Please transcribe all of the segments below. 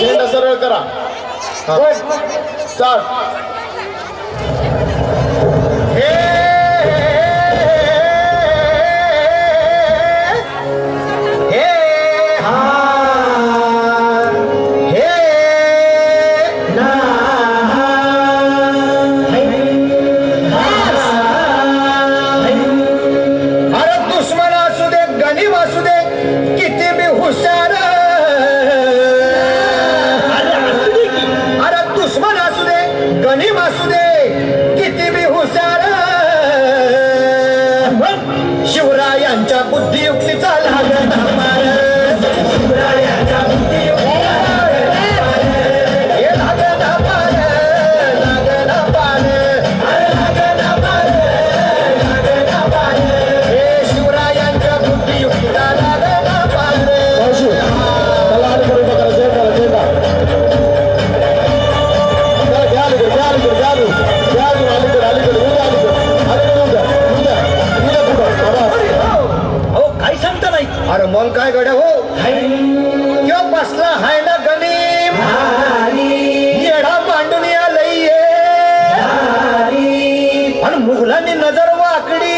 झेंडा सरळ करा. हे. हे हा हे ना. अरे दुश्मन असू दे गणिम असू दे किती बी हुशार गणिम अरे मग काय गड्या हो? किंवा बसला हाय ना गणिम येडा मांडून या. लई आणि मुघलांनी नजर वाकडी.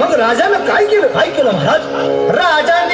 मग राजानं काय केलं? काय केलं महाराज? राजाने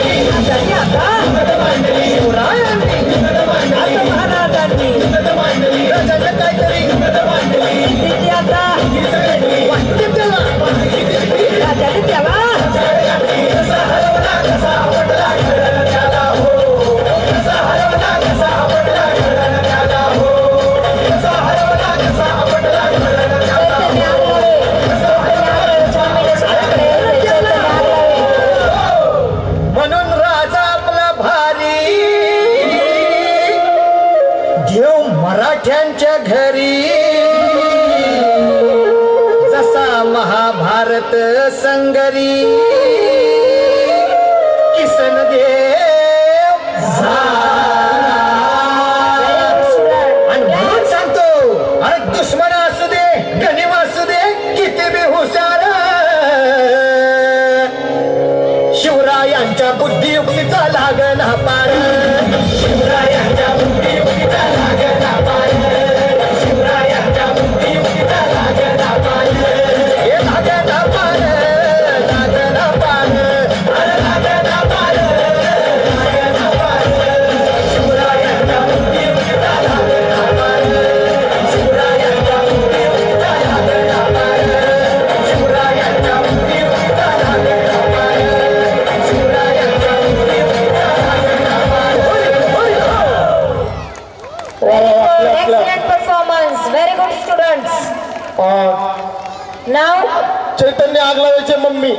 घरी. जसा महाभारत संगरी. किसन देव आणि म्हणून सांगतो अरे दुश्मन असू दे गणिम असू दे किती बी हुशार. शिवरायांच्या बुद्धियुक्तीचा लागण Shivray Excellent performance. Very good students. uh, Now, chaitanya ఆగ్లా వచ్చే mummy